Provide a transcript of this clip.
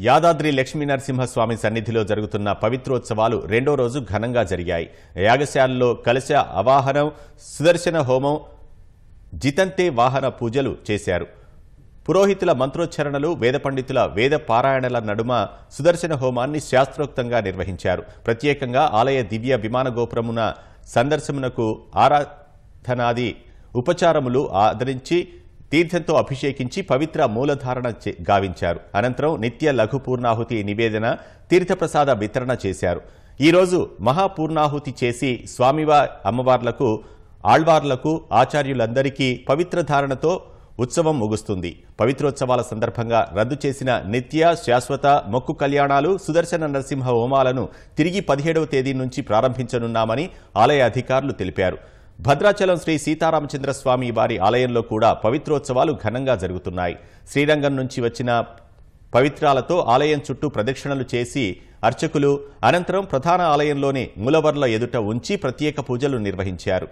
యాదాద్రి లక్ష్మీనరసింహస్వామి సన్నిధిలో జరుగుతున్న పవిత్రోత్సవాలు రెండో రోజు ఘనంగా జరిగాయి. యాగశాలలో కలశ అవాహనం సుదర్శన హోమం జితంతే వాహన పూజలు చేశారు. పురోహితుల మంత్రోచ్చరణలు వేద పండితుల వేద పారాయణల నడుమ సుదర్శన హోమాన్ని శాస్త్రోక్తంగా నిర్వహించారు. ప్రత్యేకంగా ఆలయ దివ్య విమాన గోపురమున సందర్శనకు ఆరాధనాది ఉపచారములు ఆదరించి తీర్థంతో అభిషేకించి పవిత్ర మూలధారణ గావించారు. అనంతరం నిత్య లఘు పూర్ణాహుతి నివేదన తీర్థప్రసాద వితరణ చేశారు. ఈరోజు మహాపూర్ణాహుతి చేసి స్వామివారి అమ్మవార్లకు ఆళ్వార్లకు ఆచార్యులందరికీ పవిత్ర ధారణతో ఉత్సవం ముగుస్తుంది. పవిత్రోత్సవాల సందర్భంగా రద్దు చేసిన నిత్య శాశ్వత మొక్కు కళ్యాణాలు సుదర్శన నరసింహ హోమాలను తిరిగి పదిహేడవ తేదీ నుంచి ప్రారంభించనున్నామని ఆలయ అధికారులు తెలిపారు. భద్రాచలం శ్రీ సీతారామచంద్ర స్వామి వారి ఆలయంలో కూడా పవిత్రోత్సవాలు ఘనంగా జరుగుతున్నాయి. శ్రీరంగం నుంచి వచ్చిన పవిత్రాలతో ఆలయం చుట్టూ ప్రదక్షిణలు చేసి అర్చకులు అనంతరం ప్రధాన ఆలయంలోని మూలవర్ల ఎదుట ఉంచి ప్రత్యేక పూజలు నిర్వహించారు.